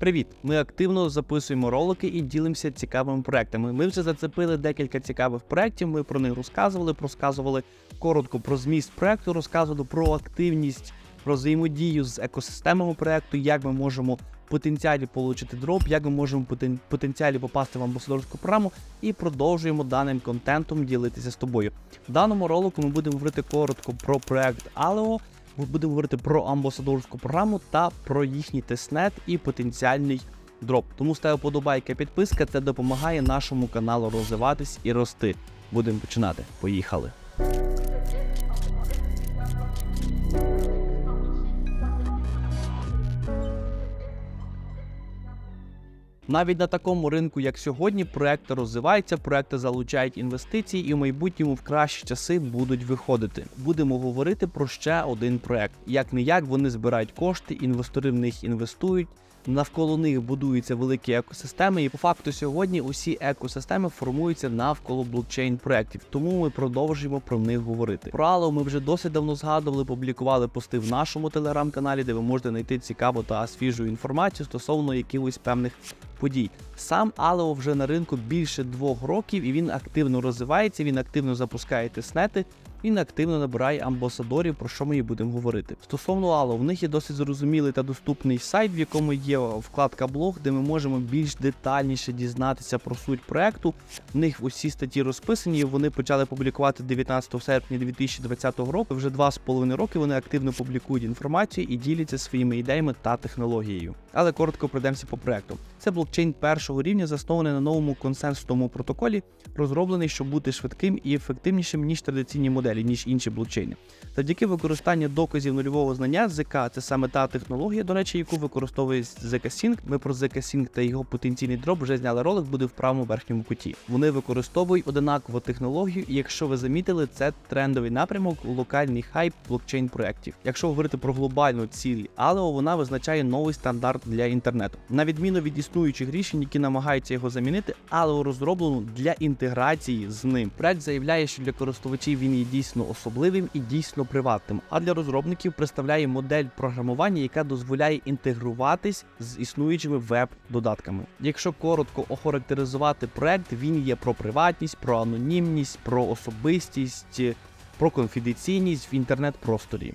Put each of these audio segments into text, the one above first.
Привіт! Ми активно записуємо ролики і ділимося цікавими проектами. Ми вже зацепили декілька цікавих проєктів. Ми про них розказували, розказували коротко про зміст проекту, розказували про активність, про взаємодію з екосистемами проекту, як ми можемо в потенціалі отримати дроп, як ми можемо в потенціалі попасти в амбасадорську програму і продовжуємо даним контентом ділитися з тобою. В даному ролику ми будемо говорити коротко про проект Aleo, ми будемо говорити про амбасадорську програму та про їхній тестнет і потенціальний дроп. Тому став подобайка, підписка, це допомагає нашому каналу розвиватись і рости. Будемо починати. Поїхали. Навіть на такому ринку, як сьогодні, проекти розвиваються, проекти залучають інвестиції і в майбутньому в кращі часи будуть виходити. Будемо говорити про ще один проект. Як не як вони збирають кошти, інвестори в них інвестують. Навколо них будуються великі екосистеми, і по факту сьогодні усі екосистеми формуються навколо блокчейн проєктів. Тому ми продовжуємо про них говорити. Про Allo ми вже досить давно згадували, публікували пости в нашому телеграм-каналі, де ви можете знайти цікаву та свіжу інформацію стосовно якихось певних подій. Сам Aleo вже на ринку більше двох років, і він активно розвивається. Він активно запускає тестнети. Він активно набирає амбасадорів, про що ми і будемо говорити. Стосовно Allo, в них є досить зрозумілий та доступний сайт, в якому є вкладка блог, де ми можемо більш детальніше дізнатися про суть проекту. В них усі статті розписані. Вони почали публікувати 19 серпня 2020 року. Вже два з половиною роки вони активно публікують інформацію і діляться своїми ідеями та технологією. Але коротко пройдемося по проекту. Це блокчейн першого рівня, заснований на новому консенсусному протоколі, розроблений, щоб бути швидким і ефективнішим ніж традиційні моделі, ніж інші блокчейни. Завдяки використанню доказів нульового знання ЗК це саме та технологія, до речі, яку використовує ZK-Sync. Ми про ZK-Sync та його потенційний дроп вже зняли ролик, буде в правому верхньому куті. Вони використовують одинакову технологію, і якщо ви замітили, це трендовий напрямок, локальний хайп блокчейн проєктів. Якщо говорити про глобальну ціль Aleo, вона визначає новий стандарт для інтернету. На відміну від існуючих рішень, які намагаються його замінити, Aleo розроблено для інтеграції з ним. Проект заявляє, що для користувачів він є дійсно особливим і дійсно приватним, а для розробників представляє модель програмування, яка дозволяє інтегруватись з існуючими веб-додатками. Якщо коротко охарактеризувати проект, він є про приватність, про анонімність, про особистість, про конфіденційність в інтернет-просторі.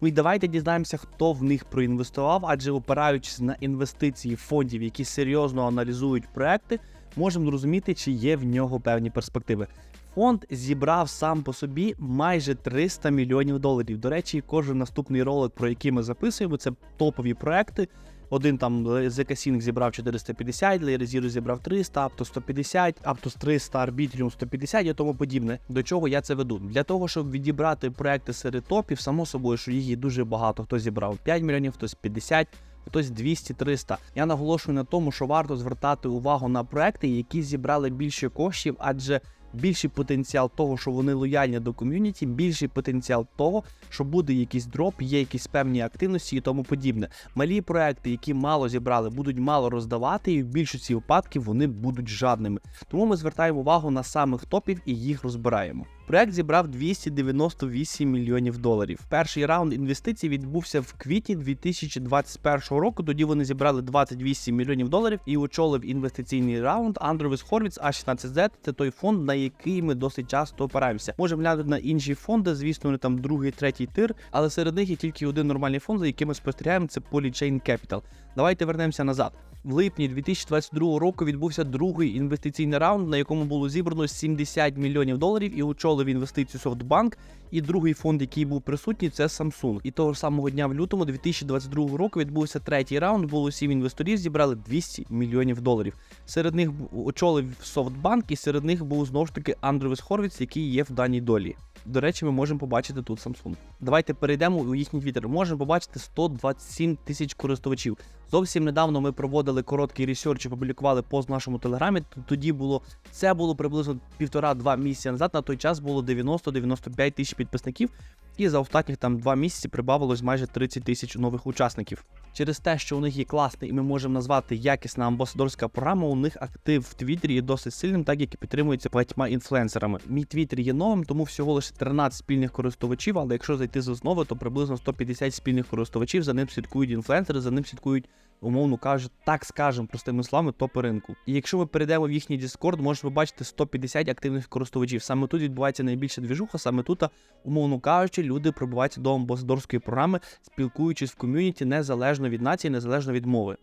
Ну і давайте дізнаємося, хто в них проінвестував, адже опираючись на інвестиції фондів, які серйозно аналізують проекти, можемо зрозуміти, чи є в нього певні перспективи. Фонд зібрав сам по собі майже 300 мільйонів доларів. До речі, кожен наступний ролик, про який ми записуємо, це топові проекти. Один там ZK-Sync зібрав 450, Layer Zero зібрав 300, Aptos 150, Aptos 300, Arbitrium 150 і тому подібне. До чого я це веду? Для того, щоб відібрати проекти серед топів, само собою, що їх дуже багато. Хтось зібрав 5 мільйонів, хтось 50, хтось 200-300. Я наголошую на тому, що варто звертати увагу на проекти, які зібрали більше коштів, адже більший потенціал того, що вони лояльні до ком'юніті, більший потенціал того, що буде якийсь дроп, є якісь певні активності і тому подібне. Малі проекти, які мало зібрали, будуть мало роздавати, і в більшості випадків вони будуть жадними. Тому ми звертаємо увагу на самих топів і їх розбираємо. Проект зібрав 298 мільйонів доларів. Перший раунд інвестицій відбувся в квітні 2021 року. Тоді вони зібрали 28 мільйонів доларів і очолив інвестиційний раунд Андровіс Хорвіц А16Z. Це той фонд, на який ми досить часто опираємося. Можемо глянути на інші фонди. Звісно, вони там другий, третій тир, але серед них є тільки один нормальний фонд, за яким ми спостерігаємо. Це Polychain Capital. Давайте вернемося назад. В липні 2022 року відбувся другий інвестиційний раунд, на якому було зібрано 70 мільйонів доларів і очолив інвестицію SoftBank. І другий фонд, який був присутній, це Samsung. І того ж самого дня в лютому 2022 року відбувся третій раунд. Було сім інвесторів, зібрали 200 мільйонів доларів. Серед них очолив SoftBank, і серед них був знову ж таки Андревес Хорвіц, який є в даній долі. До речі, ми можемо побачити тут Samsung. Давайте перейдемо у їхній твіттер. Можемо побачити 127 тисяч користувачів. Зовсім недавно ми проводили короткий ресерч і публікували пост в нашому телеграмі. Тоді було це було приблизно півтора-два місяці назад. На той час було 90-95 тисяч підписників. і за останніх там два місяці прибавилось майже 30 тисяч нових учасників. Через те, що у них є класний, і ми можемо назвати якісна амбасадорська програма, у них актив в Твіттері є досить сильним, так як і підтримується багатьма інфлюенсерами. Мій твіттер є новим, тому всього лише 13 спільних користувачів, але якщо зайти з основи, то приблизно 150 спільних користувачів, за ним слідкують інфлюенсери, за ним слідкують умовно кажуть, так скажемо простими словами, топи ринку. І якщо ми перейдемо в їхній Discord, можемо побачити 150 активних користувачів. Саме тут відбувається найбільша двіжуха, саме тут, умовно кажучи, люди пробуваються до амбасадорської програми, спілкуючись в ком'юніті незалежно від нації, незалежно від мови.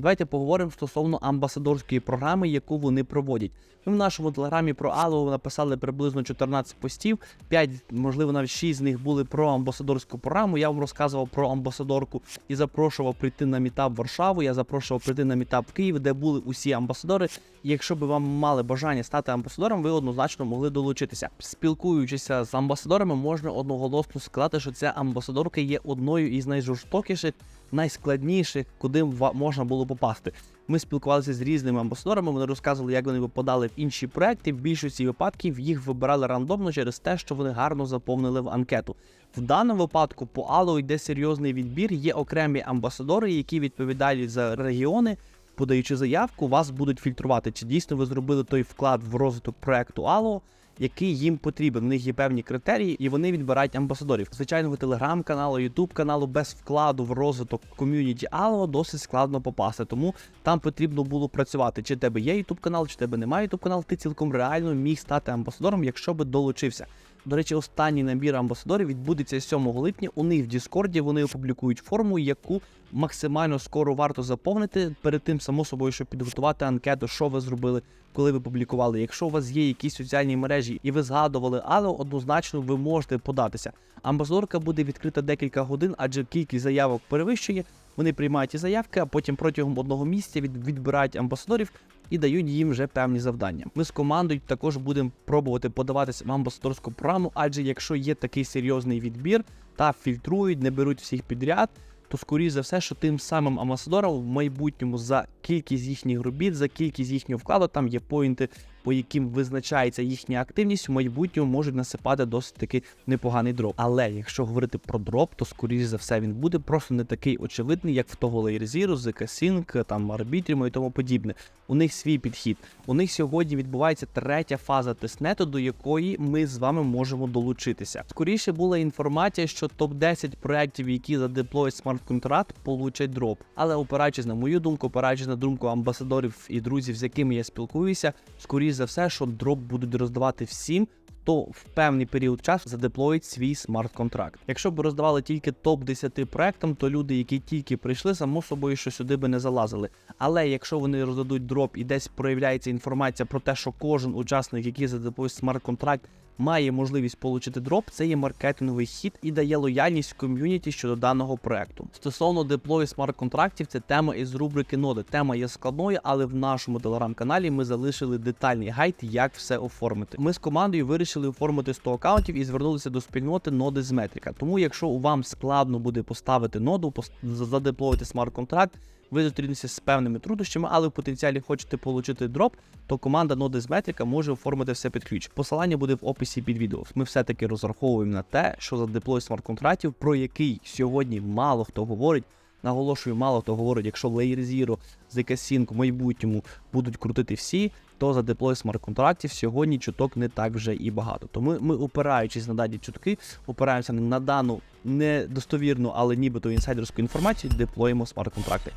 Давайте поговоримо стосовно амбасадорської програми, яку вони проводять. Ми в нашому телеграмі про Алло написали приблизно 14 постів, 5, можливо, навіть 6 з них були про амбасадорську програму. Я вам розказував про амбасадорку і запрошував прийти на мітап Варшаву. Я запрошував прийти на мітап Київ, де були усі амбасадори. І якщо би вам мали бажання стати амбасадором, ви однозначно могли долучитися. Спілкуючися з амбасадорами, можна одноголосно сказати, що ця амбасадорка є одною із найжорстокіших найскладніших, куди можна було попасти. Ми спілкувалися з різними амбасадорами. Вони розказували, як вони випадали в інші проекти. В більшості випадків їх вибирали рандомно через те, що вони гарно заповнили в анкету. В даному випадку по Алло йде серйозний відбір. Є окремі амбасадори, які відповідають за регіони. Подаючи заявку, вас будуть фільтрувати, чи дійсно ви зробили той вклад в розвиток проекту Allo, який їм потрібен. У них є певні критерії, і вони відбирають амбасадорів. Звичайно, телеграм-каналу, ютуб каналу без вкладу в розвиток ком'юніті Allo досить складно попасти. Тому там потрібно було працювати. Чи тебе є ютуб канал, чи тебе немає ютуб канал, ти цілком реально міг стати амбасадором, якщо би долучився. До речі, останній набір амбасадорів відбудеться 7 липня. У них в Діскорді вони опублікують форму, яку максимально скоро варто заповнити перед тим, само собою, щоб підготувати анкету, що ви зробили, коли ви публікували. Якщо у вас є якісь соціальні мережі і ви згадували, але однозначно ви можете податися. Амбасадорка буде відкрита декілька годин, адже кількість заявок перевищує. Вони приймають ті заявки, а потім протягом одного місяця від, відбирають амбасадорів і дають їм вже певні завдання. Ми з командою також будемо пробувати подаватися в амбасадорську програму, адже якщо є такий серйозний відбір та фільтрують, не беруть всіх підряд. То скоріше за все, що тим самим амбасадорам в майбутньому за кількість їхніх робіт, за кількість їхнього вкладу, там є поінти, по яким визначається їхня активність, в майбутньому можуть насипати досить таки непоганий дроп. Але якщо говорити про дроп, то скоріше за все він буде просто не такий очевидний, як в того ZK Sync, там Arbitrum і тому подібне. У них свій підхід. У них сьогодні відбувається третя фаза тестнету, до якої ми з вами можемо долучитися. Скоріше була інформація, що топ 10 проєктів, які задеплоють смарт-контракт, получать дроп. Але опираючись на мою думку, опираючись на думку амбасадорів і друзів, з якими я спілкуюся, скоріше за все, що дроп будуть роздавати всім. То в певний період часу задеплоїть свій смарт-контракт. Якщо б роздавали тільки топ 10 проектам, то люди, які тільки прийшли, само собою, що сюди би не залазили. Але якщо вони роздадуть дроп і десь проявляється інформація про те, що кожен учасник, який задеплоїть смарт-контракт, має можливість отримати дроп, це є маркетинговий хід і дає лояльність ком'юніті щодо даного проекту. Стосовно деплою смарт-контрактів, це тема із рубрики ноди. Тема є складною, але в нашому телеграм-каналі ми залишили детальний гайд, як все оформити. Ми з командою вирішили оформити 100 аккаунтів і звернулися до спільноти ноди з метрика. Тому, якщо вам складно буде поставити ноду, задеплоїти смарт-контракт. Ви зустрінетеся з певними труднощами, але в потенціалі хочете отримати дроп, то команда з метрика може оформити все під ключ. Посилання буде в описі під відео. Ми все-таки розраховуємо на те, що за деплой смарт-контрактів, про який сьогодні мало хто говорить. Наголошую, мало хто говорить, якщо Layer Zero, ZK Sync в майбутньому будуть крутити всі, то за деплой смарт-контрактів сьогодні чуток не так вже і багато. Тому ми, опираючись на дані чутки, опираємося на дану недостовірну, але нібито інсайдерську інформацію, деплоїмо смарт-контракти.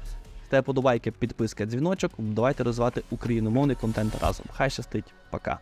Ставте подобайки, підписка, дзвіночок. Давайте розвивати україномовний контент разом. Хай щастить, пока.